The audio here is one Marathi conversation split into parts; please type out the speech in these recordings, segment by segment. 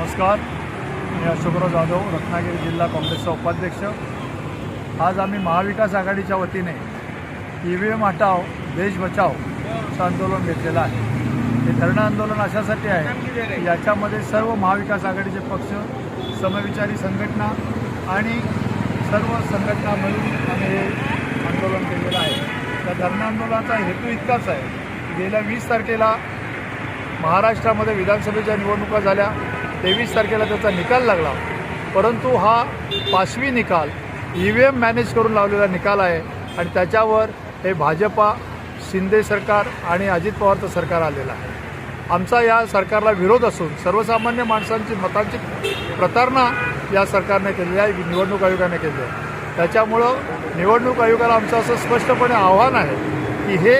नमस्कार. मी अशोकराव जाधव रत्नागिरी जिल्हा काँग्रेसचा उपाध्यक्ष. आज आम्ही महाविकास आघाडीच्या वतीने ई व्ही एम हटाव देश बचावचं आंदोलन घेतलेलं आहे. हे धरणं आंदोलन अशासाठी आहे की याच्यामध्ये सर्व महाविकास आघाडीचे पक्ष समविचारी संघटना आणि सर्व संघटना मिळून आम्ही हे आंदोलन केलेलं आहे. त्या धरणं आंदोलनाचा हेतू इतकाच आहे. गेल्या वीस तारखेला महाराष्ट्रामध्ये विधानसभेच्या निवडणुका झाल्या. तेवीस तारखेला त्याचा निकाल लागला. परंतु हा पाचवी निकाल ई व्ही एम मॅनेज करून लावलेला निकाल आहे आणि त्याच्यावर हे भाजपा शिंदे सरकार आणि अजित पवारचं सरकार आलेलं आहे. आमचा या सरकारला विरोध असून सर्वसामान्य माणसांची मतांची प्रतारणा या सरकारने केलेली आहे निवडणूक आयोगाने केली आहे. त्याच्यामुळं निवडणूक आयोगाला आमचं असं स्पष्टपणे आव्हान आहे की हे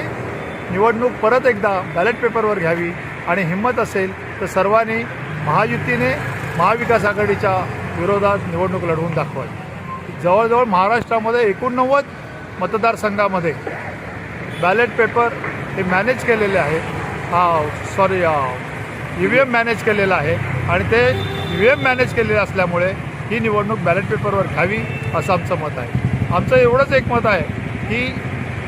निवडणूक परत एकदा बॅलेट पेपरवर घ्यावी आणि हिंमत असेल तर सर्वांनी महायुतीने महाविकास आघाडीच्या विरोधात निवडणूक लढवून दाखवावी. जवळजवळ महाराष्ट्रामध्ये एकोणनव्वद मतदारसंघामध्ये बॅलेट पेपर हे मॅनेज केलेले आहे. Sorry E V M manage केलेलं आहे. आणि ते ई व्ही एम मॅनेज केलेले असल्यामुळे ही निवडणूक बॅलेट पेपरवर घ्यावी असं आमचं मत आहे. आमचं एवढंच एक मत आहे की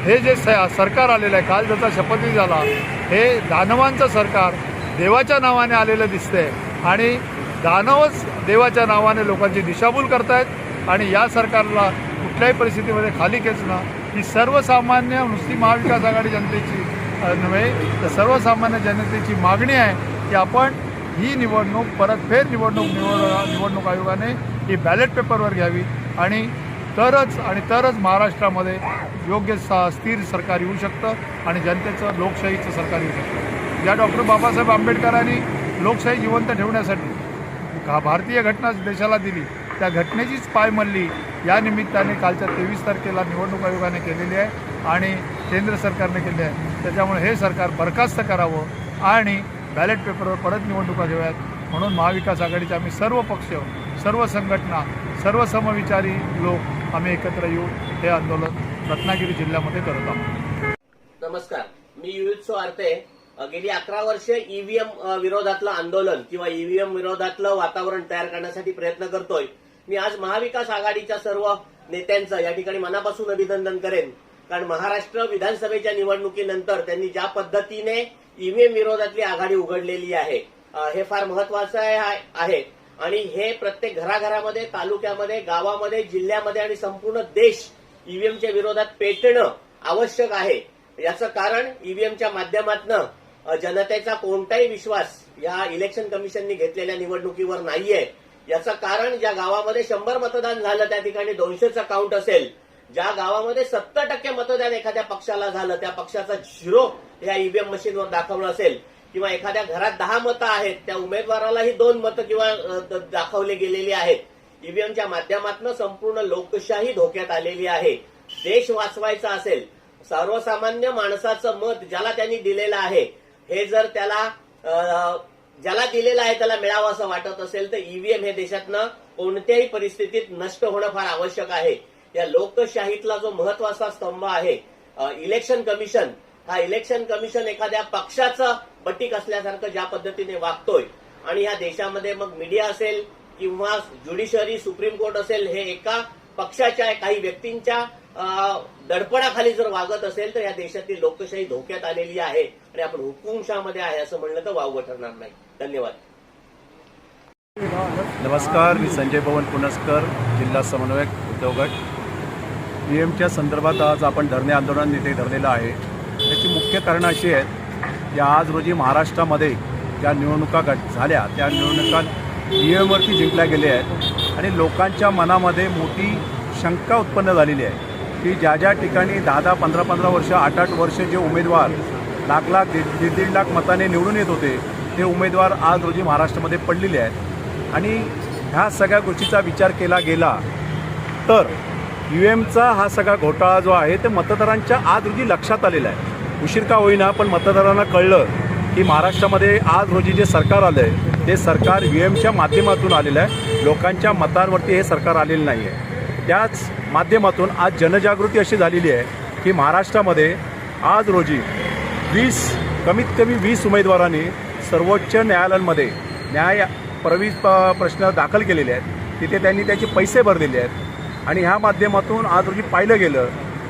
हे जे स सरकार आलेलं आहे काल ज्याचा शपथी झाला हे दानवांचं सरकार देवाच्या नावाने आलेलं दिसतंय. आणि दानवच देवाच्या नावाने लोकांची दिशाभूल करतायत. आणि या सरकारला कुठल्याही परिस्थितीमध्ये खाली खेचणं ही सर्वसामान्य नुसती महाविकास आघाडी जनतेची नव्हे तर सर्वसामान्य जनतेची मागणी आहे की आपण ही निवडणूक परतफेर निवडणूक निवड निवडणूक आयोगाने ही बॅलेट पेपरवर घ्यावी. आणि तरच आणि तरच महाराष्ट्रामध्ये योग्य सा स्थिर सरकार येऊ शकतं आणि जनतेचं लोकशाहीचं सरकार येऊ शकतं. ज्या डॉक्टर बाबासाहेब आंबेडकरांनी लोकशाही जिवंत ठेवण्यासाठी का भारतीय घटना देशाला दिली त्या घटनेचीच पायमल्ली या निमित्ताने कालच्या तेवीस तारखेला निवडणूक आयोगाने केलेली आहे आणि केंद्र सरकारने केली आहे. त्याच्यामुळे हे सरकार बरखास्त करावं आणि बॅलेट पेपरवर परत निवडणुका घ्याव्यात म्हणून महाविकास आघाडीचे आम्ही सर्व पक्ष सर्व संघटना सर्व समविचारी लोक आम्ही एकत्र येऊन हे आंदोलन रत्नागिरी जिल्ह्यामध्ये करत आहोत. नमस्कार. मी युरुत्सो आरते. गेली अकरा वर्ष ईव्हीएम विरोधातलं आंदोलन किंवा ईव्हीएम विरोधातलं वातावरण तयार करण्यासाठी प्रयत्न करतोय. मी आज महाविकास आघाडीच्या सर्व नेत्यांचं या ठिकाणी मनापासून अभिनंदन करेन. कारण महाराष्ट्र विधानसभेच्या निवडणुकीनंतर त्यांनी ज्या पद्धतीने ईव्हीएम विरोधातली आघाडी उघडलेली आहे हे फार महत्वाचं आहे आणि हे प्रत्येक घराघरामध्ये तालुक्यामध्ये गावामध्ये जिल्ह्यामध्ये आणि संपूर्ण देश ईव्हीएमच्या विरोधात पेटणं आवश्यक आहे. याचं कारण ईव्हीएमच्या माध्यमातनं जनतेचा कोणताही विश्वास या इलेक्शन कमिशननी घेतलेल्या निवडणुकीवर नाहीये. याचं कारण ज्या गावामध्ये शंभर मतदान झालं त्या ठिकाणी दोनशेचं काउंट असेल. ज्या गावामध्ये सत्तर टक्के मतदान एखाद्या पक्षाला झालं त्या पक्षाचा झिरो या ईव्हीएम मशीनवर दाखवलं असेल. किंवा एखाद्या घरात दहा मतं आहेत त्या उमेदवारालाही दोन मतं किंवा दाखवले गेलेली आहेत. ईव्हीएमच्या माध्यमातून संपूर्ण लोकशाही धोक्यात आलेली आहे. देश वाचवायचा असेल. सर्वसामान्य माणसाचं मत ज्याला त्यांनी दिलेलं आहे हे जर त्याला ज्याला दिलेलं आहे त्याला मिळावं असं वाटत असेल तर ईव्हीएम हे देशातनं कोणत्याही परिस्थितीत नष्ट होणं फार आवश्यक आहे. या लोकशाहीतला जो महत्त्वाचा स्तंभ आहे इलेक्शन कमिशन हा इलेक्शन कमिशन एखाद्या पक्षाचं बटीक असल्यासारखं ज्या पद्धतीने वागतोय आणि या देशामध्ये मग मीडिया असेल किंवा ज्युडिशरी सुप्रीम कोर्ट असेल हे एका पक्षाच्या काही व्यक्तींच्या दडपणाखाली जर वागत असेल तर या देशातील लोकशाही धोक्यात आलेली आहे आणि आपण हुकुमशामध्ये आहे असं म्हणलं तर वावगं ठरणार नाही. धन्यवाद. नमस्कार मी संजय भवन पुनस्कर जिल्हा समन्वयक उद्योग पीएमच्या संदर्भात आज आपण धरणे आंदोलन इथे धरलेलं आहे. याची मुख्य कारणं अशी आहेत की आज रोजी महाराष्ट्रामध्ये ज्या निवडणुका घट झाल्या त्या निवडणुका ई एमवरती जिंकल्या गेल्या आहेत. आणि लोकांच्या मनामध्ये मोठी शंका उत्पन्न झालेली आहे. की ज्या ज्या ठिकाणी दहा दहा पंधरा पंधरा वर्ष आठ आठ वर्ष जे उमेदवार लाख लाख दीड दीड दीड लाख मताने निवडून येत होते ते उमेदवार आज रोजी महाराष्ट्रामध्ये पडलेले आहेत. आणि ह्या सगळ्या गोष्टीचा विचार केला गेला तर यू एमचा हा सगळा घोटाळा जो आहे ते मतदारांच्या आज रोजी लक्षात आलेला आहे. उशीर का होईना पण मतदारांना कळलं की महाराष्ट्रामध्ये आज रोजी जे सरकार आलं आहे ते सरकार यू एमच्या माध्यमातून आलेलं आहे. लोकांच्या मतांवरती हे सरकार आलेलं नाही आहे त्याच माध्यमातून आज जनजागृती अशी झालेली आहे की महाराष्ट्रामध्ये आज रोजी वीस कमीत कमी वीस उमेदवारांनी सर्वोच्च न्यायालयांमध्ये न्याय प्रवेश प- प्रश्न दाखल केलेले आहेत. तिथे त्यांनी त्याचे पैसे भरलेले आहेत. आणि ह्या माध्यमातून आज रोजी पाहिलं गेलं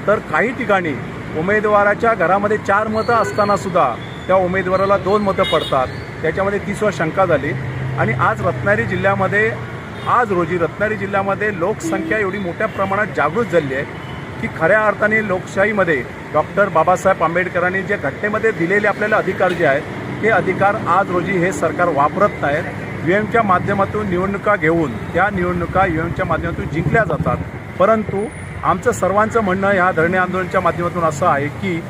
तर काही ठिकाणी उमेदवाराच्या घरामध्ये चार मतं असतानासुद्धा त्या उमेदवाराला दोन मतं पडतात. त्याच्यामध्ये तीसवा शंका झाली. आणि आज रत्नागिरी जिल्ह्यामध्ये आज रोजी रत्नागिरी जिल्ह्यामध्ये लोकसंख्या एवढी मोठ्या प्रमाणात जागृत झाली आहे की खऱ्या अर्थाने लोकशाहीमध्ये डॉक्टर बाबासाहेब आंबेडकरांनी जे घटनेमध्ये दिलेले आपल्याला अधिकार जे आहेत ते अधिकार आज रोजी हे सरकार वापरत नाहीत. यू एमच्या माध्यमातून निवडणुका घेऊन त्या निवडणुका यू एमच्या माध्यमातून जिंकल्या जातात. परंतु आमचं सर्वांचं म्हणणं ह्या धरणे आंदोलनाच्या माध्यमातून असं आहे की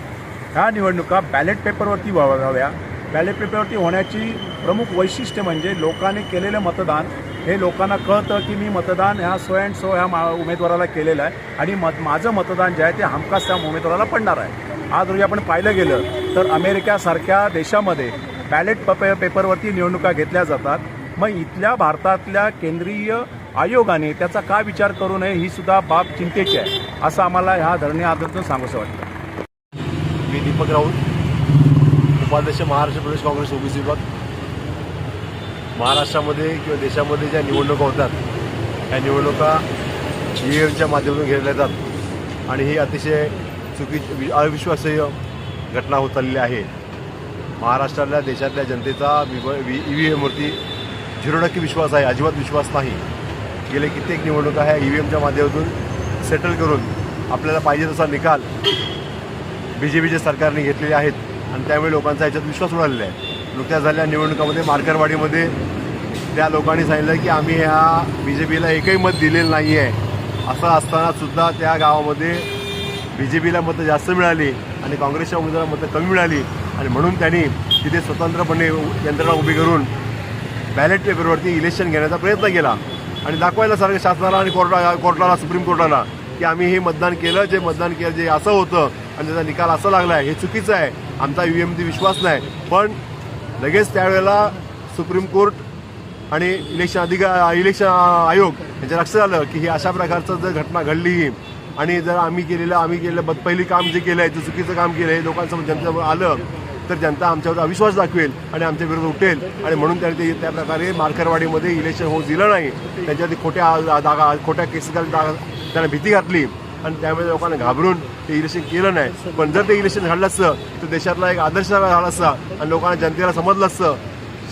ह्या निवडणुका बॅलेट पेपरवरती व्हाव्या. बॅलेट पेपरवरती होण्याची प्रमुख वैशिष्ट्य म्हणजे लोकांनी केलेलं मतदान. हे लोकांना कळतं की मी मतदान ह्या सो अँड सो ह्या मा उमेदवाराला केलेलं आहे आणि मत माझं मतदान जे आहे ते हमखास त्या उमेदवाराला पडणार आहे. आज रोजी आपण पाहिलं गेलं तर अमेरिकासारख्या देशामध्ये बॅलेट पे पेपरवरती निवडणुका घेतल्या जातात. मग इथल्या भारतातल्या केंद्रीय आयोगाने त्याचा का विचार करू नये ही सुद्धा बाब चिंतेची आहे. असं आम्हाला ह्या धरणे आदरातून सांगूसं वाटतं. मी दीपक राऊत. उपाध्यक्ष महाराष्ट्र प्रदेश काँग्रेस ओबीसी विभाग महाराष्ट्रामध्ये किंवा देशामध्ये ज्या निवडणुका होतात त्या निवडणुका ई एमच्या माध्यमातून घेतल्या जातात. आणि ही अतिशय चुकी अविश्वासीय घटना होत चाललेली आहे. महाराष्ट्रातल्या देशातल्या जनतेचा ई व्ही एमवरती झिरो टक्के विश्वास आहे अजिबात विश्वास नाही. गेले कित्येक निवडणुका ह्या ई व्ही एमच्या माध्यमातून सेटल करून आपल्याला पाहिजे तसा निकाल बी जे पीच्या सरकारने घेतलेले आहेत. आणि त्यामुळे लोकांचा याच्यात विश्वास उडालेला आहे. नुकत्याच झालेल्या निवडणुकामध्ये मार्करवाडीमध्ये त्या लोकांनी सांगितलं की आम्ही ह्या बी जे पीला एकही मत दिलेलं नाही आहे. असं असतानासुद्धा त्या गावामध्ये बी जे पीला मतं जास्त मिळाली आणि काँग्रेसच्या उमेदवाराला मतं कमी मिळाली. आणि म्हणून त्यांनी तिथे स्वतंत्रपणे यंत्रणा उभी करून बॅलेट पेपरवरती इलेक्शन घेण्याचा प्रयत्न केला. आणि दाखवायला सारखं शासनाला आणि कोर्टा कोर्टाला सुप्रीम कोर्टाला की आम्ही हे मतदान केलं. जे मतदान केलं जे असं होतं आणि त्याचा निकाल असा लागला आहे हे चुकीचं आहे. आमचा यू एममध्ये विश्वास नाही. पण लगेच त्यावेळेला सुप्रीम कोर्ट आणि इलेक्शन अधिकार इलेक्शन आयोग यांच्या लक्षात आलं की ही अशा प्रकारचं जर घटना घडली आणि जर आम्ही केलेलं आम्ही केलेलं बद पहिली काम जे केलं आहे जे चुकीचं काम केलं आहे लोकांसमोर जनतेसमोर आलं तर जनता आमच्यावर अविश्वास दाखवेल आणि आमच्या विरोध उठेल. आणि म्हणून त्यांनी ते त्या प्रकारे मार्करवाडीमध्ये इलेक्शन होऊ दिलं नाही. त्यांच्यावरती खोट्या दागा खोट्या केसेस त्यांना भीती घातली. आणि त्यामुळे लोकांना घाबरून ते इलेक्शन केलं नाही. पण जर ते इलेक्शन झालं असतं तर देशातला एक आदर्श झाला असता आणि लोकांना जनतेला समजलं असतं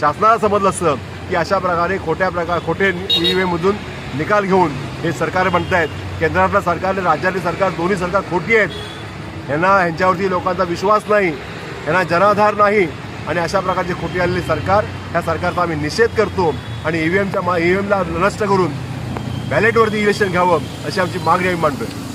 शासनाला समजलं असतं की अशा प्रकारे खोट्या प्रकार खोटे ई एममधून निकाल घेऊन हे सरकार म्हणतायत आहेत केंद्रातलं सरकार आणि राज्यातली सरकार दोन्ही सरकार खोटी आहेत. यांना ह्यांच्यावरती लोकांचा विश्वास नाही. यांना जनाधार नाही. आणि अशा प्रकारची खोटी आलेली सरकार ह्या सरकारचा आम्ही निषेध करतो आणि ईव्हीएमच्या मा ईव्हीएमला नष्ट करून बॅलेटवरती इलेक्शन घ्यावं अशी आमची मागणी आम्ही मांडतोय